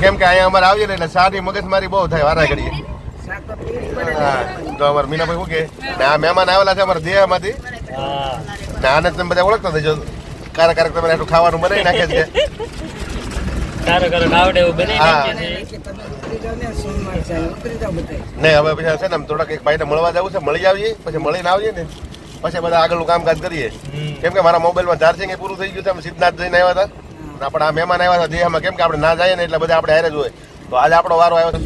કેમ કે અહીંયા અમારે આવીએ ને એટલે સારી મગજમારી બહુ થાય વારા ઘડીએ. તો અમારે મીનાભાઈ શું કે? આ મહેમાન આવેલા છે અમારા દેહમાંથી. ને આને તમે બધા ઓળખતા થઈજો કારા કારક તમે આટલું ખાવાનું બનાવી નાખે છે. સારું કરું આવડે હા. નાખીએ છીએ. કે તમે ઉતરી જાઓ ને સોમવાર છે. ઉતરી જાઓ બધાય. ને હવે પછી છે ને થોડાક એક ભાઈને મળવા જવું છે મળી આવીએ પછી મળીને આવીએ ને પછી બધા આગળનું કામકાજ કરીએ. કેમ કે મારા મોબાઈલમાં ચાર્જિંગ પૂરું થઈ ગયું છે અમે સિદ્ધનાથ જઈને આવ્યા હતા. આપણે આ મહેમાન આવ્યા હતા દેહમાં કેમ કે આપણે ના જઈએ ને એટલે બધા આપણે હારે જ હોય. તો આજે આપણો વારો આવ્યો છે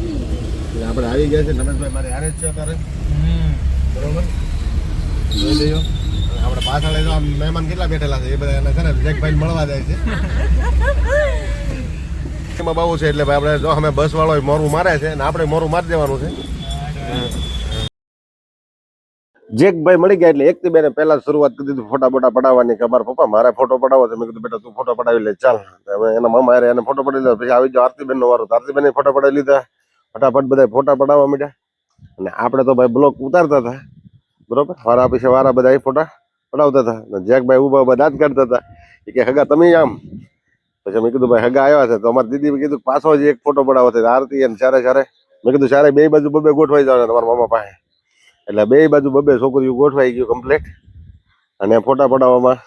આપણે આવી ગયા છે રમેશભાઈ મારે હારે જ છે અત્યારે. બરોબર? આપણે પાછળ લઈ આમ મહેમાન કેટલા બેઠેલા છે, એ બધા એને છે ને જેકભાઈ મળવા જાય છે. એમાં બહુ છે, એટલે ભાઈ આપણે જો અમે બસ વાળો મોરું મારે છે ને આપણે મોરું મારી દેવાનું છે. જેકભાઈ મળી ગયા એટલે એકથી બેને પહેલા શરૂઆત કરી દીધી ફોટા બોટા પડાવવાની કે મારા પપ્પા, મારે ફોટો પડાવો તો મેં કીધું, બેટા, તું ફોટો પડાવી લે, ચાલ. હવે એના મામા હારે એને ફોટો પડાવી લીધો. પછી આવી જાઓ આરતીબેન નો વારો આરતીબેન ફોટો પડાવી લીધા. ફટાફટ બધા ફોટા પડાવવા માંડ્યા. અને આપણે તો ભાઈ બ્લોક ઉતારતા હતા. બરોબર? વારા પછી વારા બધા ફોટા પડાવતા હતા. અને જેકભાઈ ઊભા ઊભા દાંત કાઢતા હતા. એ કે, હગા, તમે આમ. પછી મેં કીધું, ભાઈ, હગા આવ્યા છે. તો અમારી દીદી કીધું, પાછો જ એક ફોટો પડાવો છે. આરતી અને ચારે ચારે મેં કીધું, ચારે બે બાજુ બબે ગોઠવાઈ જાવ તમારા મામા પાસે. એટલે બે બાજુ બબે છોકરીઓ ગોઠવાઈ ગયું કમ્પ્લેટ અને ફોટા પડાવવામાં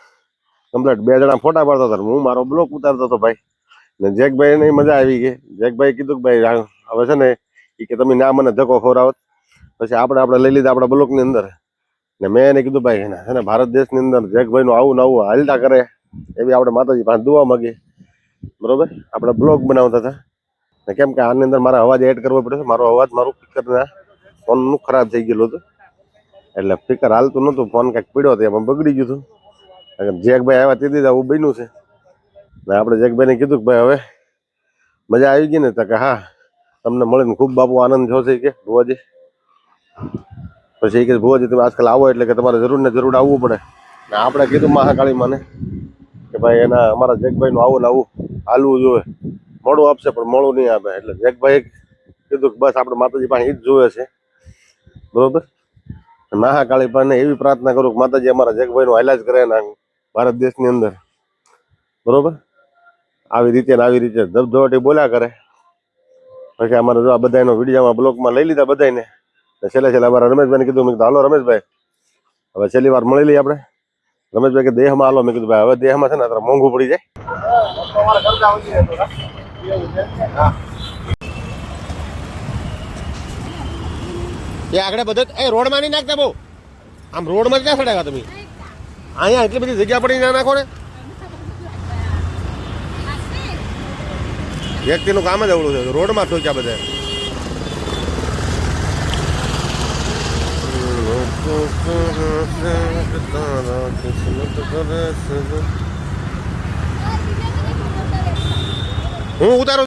કમ્પ્લેટ બે જણા ફોટા પાડતા હતા. હું મારો બ્લોક ઉતારતો હતો ભાઈ. ને જેકભાઈ ને મજા આવી ગઈ. જેકભાઈ કીધું કે ભાઈ હવે છે ને એ કે તમે ના મને ધક્કો ખોરાવત પછી આપણે આપણે લઈ લીધા આપણા બ્લોકની અંદર. ને મેં એને કીધું, ભાઈ છે ને ભારત દેશની અંદર જેકભાઈ નું આવું ને આવું હાલતા કરે. એવી આપણે માતાજી પાસે દુઆ માંગી બરોબર? આપણે બ્લોગ બનાવતા હતા. ને કેમ કે આની અંદર મારા અવાજ એડ કરવો પડે છે. મારો અવાજ, મારું સ્પીકરના ફોનનું ખરાબ થઈ ગયેલું હતું. એટલે સ્પીકર હાલતું નહોતું, ફોન કંઈક પીડ્યો હતો, એમાં બગડી ગયું હતું. જેકભાઈ આવ્યા તે દીધા આવું બન્યું છે. ને આપણે જેકભાઈને કીધું કે ભાઈ હવે મજા આવી ગઈ ને, તો કે હા, તમને મળીને ખૂબ બાપુ આનંદ થયો છે કે ભુવાજી? પછી કે ભુવાજી, તમે આજકાલ આવો એટલે કે તમારે જરૂર ને જરૂર આવવું પડે. ને આપણે કીધું મહાકાળી માને કે ભાઈ એના અમારા જેકભાઈનું આવું ને આવું હાલવું જોઈએ. મોડું આપશે, પણ મોડું નહીં આપે. એટલે જેકભાઈ કીધું કે બસ આપણે માતાજી પાસે એ જ જોવે છે. બરોબર? મહાકાળી પાસે એવી પ્રાર્થના કરું કે માતાજી અમારા જેકભાઈનો ઇલાજ કરે ને ભારત દેશની અંદર. બરોબર? આવી રીતે આવી રીતે ધબધબાટી બોલ્યા કરે. પછી અમારે જો આ બધાનો વિડીયોમાં બ્લોકમાં લઈ લીધા બધાને છેલ્લે છેલ્લે અમારા રમેશભાઈને કીધું, મેં કીધું, હાલો રમેશભાઈ, હવે છેલ્લી વાર મળી લઈએ આપણે. રમેશભાઈ કે, દેહમાં હાલો. મેં કીધું, ભાઈ, હવે દેહમાં છે ને અત્યારે મોંઘું પડી જાય. એ આગળ બધો એ રોડમાં નહીં નાખતા બહુ. આમ રોડમાં ક્યાં સડાવ્યા તમે. અહીંયા એટલી બધી જગ્યા પડી ના નાખો ને. વ્યક્તિનું કામ જ અવળું છે. રોડમાં ઠોક્યા બધા. હું ઉતારું